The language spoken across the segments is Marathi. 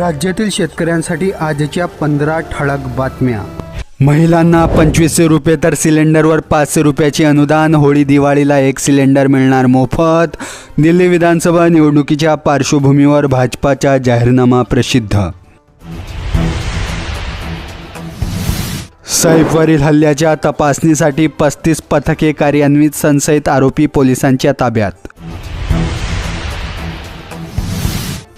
राज्यातील शेतकऱ्यांसाठी आजच्या पंधरा ठळक बातम्या. महिलांना पंचवीसशे रुपये तर सिलेंडरवर पाचशे रुपयाचे अनुदान होळी दिवाळीला एक सिलेंडर मिळणार मोफत. दिल्ली विधानसभा निवडणुकीच्या पार्श्वभूमीवर भाजपाचा जाहीरनामा प्रसिद्ध. सैफवरील हल्ल्याच्या तपासणीसाठी पस्तीस पथके कार्यान्वित संशयित आरोपी पोलिसांच्या ताब्यात.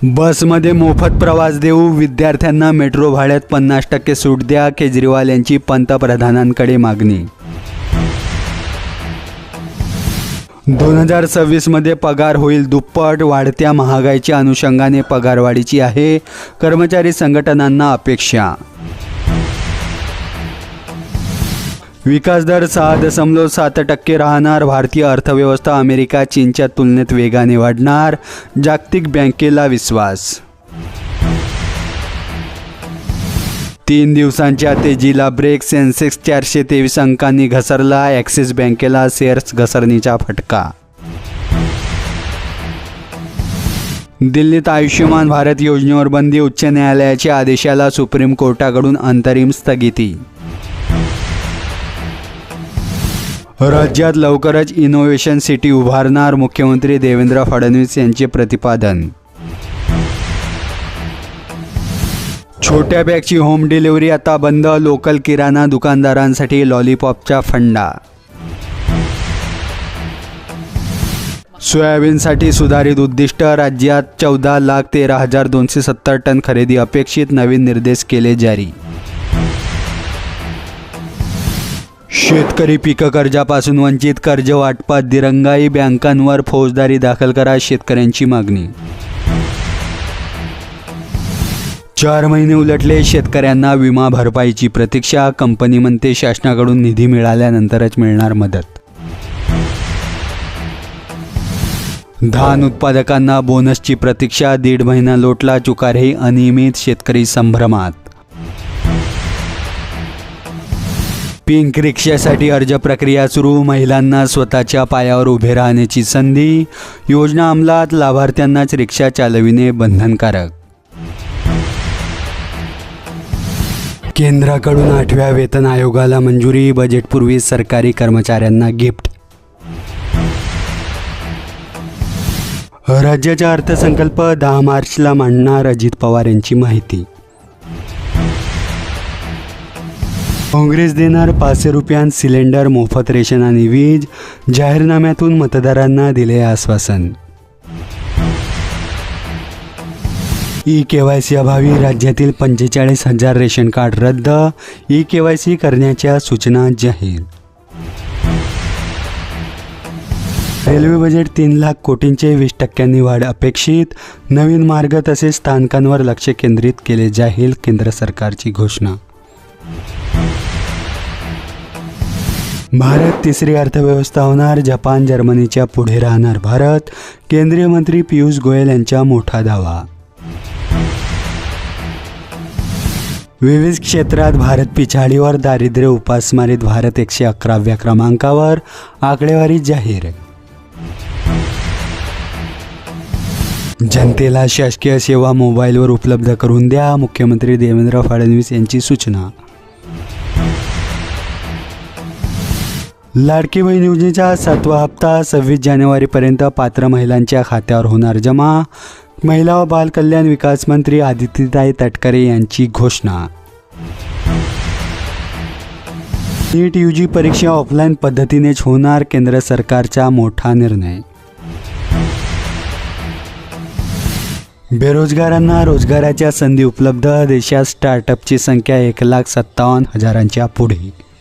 बसमध्ये मोफत प्रवास देऊ विद्यार्थ्यांना मेट्रो भाड्यात पन्नास टक्के सूट द्या केजरीवाल यांची पंतप्रधानांकडे मागणी. दोन हजार सव्वीसमध्ये पगार होईल दुप्पट वाढत्या महागाईच्या अनुषंगाने पगारवाढीची आहे. कर्मचारी संघटनांना अपेक्षा विकास दर सहा दशमलव सात टक्के राहणार. भारतीय अर्थव्यवस्था अमेरिका चीनच्या तुलनेत वेगाने वाढणार. जागतिक बँकेला विश्वास. तीन दिवसांच्या तेजीला ब्रेक. सेन्सेक्स चारशे तेवीस अंकांनी घसरला. ॲक्सिस बँकेला शेअर्स घसरणीचा फटका. दिल्लीत आयुष्यमान भारत योजनेवर बंदी. उच्च न्यायालयाच्या आदेशाला सुप्रीम कोर्टाकडून अंतरिम स्थगिती. राज्यात लवकरच इनोव्हेशन सिटी उभारणार मुख्यमंत्री देवेंद्र फडणवीस यांचे प्रतिपादन. छोट्या बॅगची होम डिलिव्हरी आता बंद लोकल किराणा दुकानदारांसाठी लॉलीपॉपचा फंडा. सोयाबीनसाठी सुधारित उद्दिष्ट राज्यात चौदा लाख तेरा हजार दोनशे सत्तर टन खरेदी अपेक्षित नवीन निर्देश केले जारी. शेतकरी पीक कर्जापासून वंचित कर्ज वाटपात दिरंगाई बँकांवर फौजदारी दाखल करा शेतकऱ्यांची मागणी. चार महिने उलटले शेतकऱ्यांना विमा भरपाईची प्रतीक्षा कंपनी म्हणते शासनाकडून निधी मिळाल्यानंतरच मिळणार मदत. धान उत्पादकांना बोनसची प्रतीक्षा दीड महिना लोटला चुकारही अनियमित शेतकरी संभ्रमात. पिंक रिक्षासाठी अर्ज प्रक्रिया सुरू. महिलांना स्वतःच्या पायावर उभे राहण्याची संधी. योजना अंमलात. लाभार्थ्यांनाच रिक्षा चालविणे बंधनकारक. केंद्राकडून आठव्या वेतन आयोगाला मंजुरी. बजेटपूर्वी सरकारी कर्मचाऱ्यांना गिफ्ट राज्याचा अर्थसंकल्प दहा मार्चला मांडणार अजित पवार यांची माहिती. काँग्रेस देणार पाचशे रुपयांत सिलेंडर मोफत रेशन आणि वीज जाहीरनाम्यातून मतदारांना दिले आश्वासन. ई के वाय सी अभावी राज्यातील पंचेचाळीस हजार रेशन कार्ड रद्द ई के वाय सी करण्याच्या सूचना जाहीर. रेल्वे बजेट तीन लाख कोटींचे वीस टक्क्यांनी वाढ अपेक्षित. नवीन मार्ग तसेच स्थानकांवर लक्ष केंद्रित केले जाईल केंद्र सरकारची घोषणा. भारत तिसरी अर्थव्यवस्था होणार जपान जर्मनीच्या पुढे राहणार भारत केंद्रीय मंत्री पियुष गोयल यांचा मोठा दावा. विविध क्षेत्रात भारत पिछाडीवर दारिद्र्य उपासमारीत भारत एकशे अकराव्या क्रमांकावर आकडेवारी जाहीर. जनतेला शासकीय सेवा मोबाईलवर उपलब्ध करून द्या मुख्यमंत्री देवेंद्र फडणवीस यांची सूचना. लाडकी बहीण योजनेचा सातवा हप्ता सव्वीस जानेवारीपर्यंत पात्र महिलांच्या खात्यावर होणार जमा. महिला व बाल कल्याण विकास मंत्री आदित्यताई तटकरे यांची घोषणा. नीट यू जी परीक्षा ऑफलाईन पद्धतीनेच होणार केंद्र सरकारचा मोठा निर्णय. बेरोजगारांना रोजगाराच्या संधी उपलब्ध देशात स्टार्टअपची संख्या एक लाख सत्तावन्न हजारांच्या पुढे.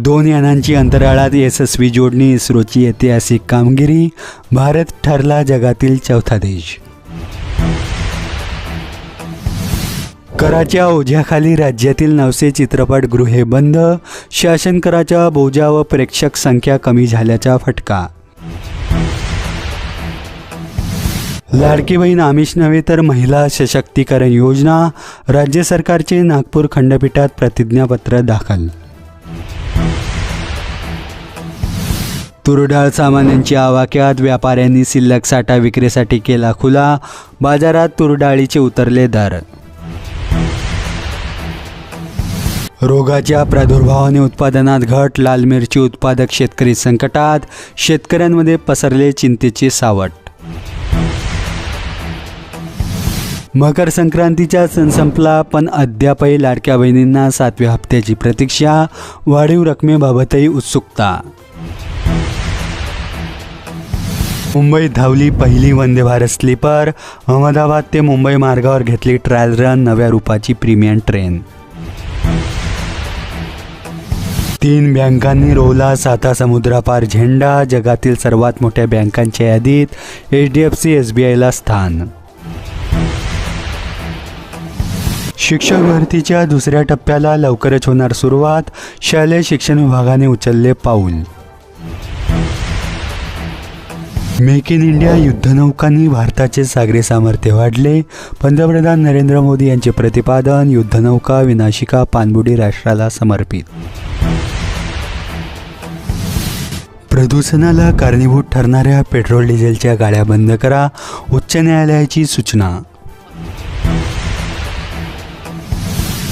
दोन यानांची अंतराळात यशस्वी जोडणी इस्रोची ऐतिहासिक कामगिरी भारत ठरला जगातील चौथा देश. कराच्या ओझ्याखाली राज्यातील नवसे चित्रपटगृहे बंद शासन कराच्या बोजा व प्रेक्षक संख्या कमी झाल्याचा फटका. लाडकी बहीण आमिष नव्हे तर महिला सशक्तीकरण योजना राज्य सरकारचे नागपूर खंडपीठात प्रतिज्ञापत्र दाखल. तुरडाळ सामान्यांच्या आवाक्यात व्यापाऱ्यांनी शिल्लक साठा विक्रीसाठी केला खुला बाजारात तुरडाळीचे उतरले दर. रोगाच्या प्रादुर्भावाने उत्पादनात घट लाल मिरची उत्पादक शेतकरी संकटात शेतकऱ्यांमध्ये पसरले चिंतेचे सावट. मकर संक्रांतीचा सण संपला पण अद्यापही लाडक्या बहिणींना सातव्या हप्त्याची प्रतीक्षा वाढीव रकमेबाबतही उत्सुकता. मुंबईत धावली पहिली वंदे भारत स्लीपर. अहमदाबाद ते मुंबई मार्गावर घेतली ट्रायल रन नव्या रूपाची प्रीमियम ट्रेन तीन बँकांनी रोवला साता समुद्रापार झेंडा जगातील सर्वात मोठ्या बँकांच्या यादीत H D F C S B आयला स्थान. शिक्षक भरतीच्या दुसऱ्या टप्प्याला लवकरच होणार सुरुवात शालेय शिक्षण विभागाने उचलले पाऊल. मेक इन इंडिया युद्धनौकांनी भारताचे सागरी सामर्थ्य वाढले. पंतप्रधान नरेंद्र मोदी यांचे प्रतिपादन युद्धनौका विनाशिका पाणबुडी राष्ट्राला समर्पित. प्रदूषणाला कारणीभूत ठरणाऱ्या पेट्रोल डिझेलच्या गाड्या बंद करा उच्च न्यायालयाची सूचना.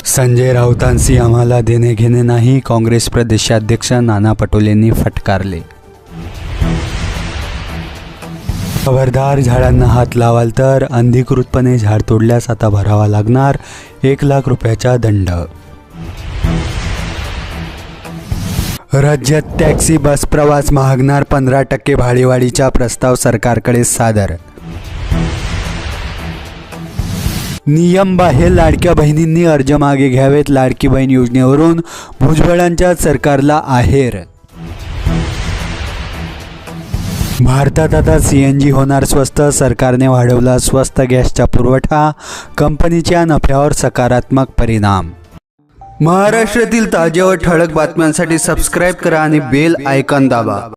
संजय राऊतांशी आम्हाला देणे घेणे नाही काँग्रेस प्रदेशाध्यक्ष नाना पटोलेंनी फटकारले. खबरदार झाडांना हात लावाल तर अनधिकृतपणे झाड तोडल्यास आता भरावा लागणार एक लाख रुपयाचा दंड. राज्यात टॅक्सी बस प्रवास महागणार पंधरा टक्के भाडेवाढीचा प्रस्ताव सरकारकडे सादर. नियम बाहेर लाडक्या बहिणींनी अर्ज मागे घ्यावेत लाडकी बहीण योजनेवरून भुजबळांच्या सरकारला आहेर. भारतात आता सी एन जी होणार स्वस्त सरकारने वाढवला स्वस्त गॅसचा पुरवठा कंपनीच्या नफ्यावर सकारात्मक परिणाम. महाराष्ट्रातील ताज्या व ठळक बातम्यांसाठी सबस्क्राईब करा आणि बेल आयकॉन दाबा.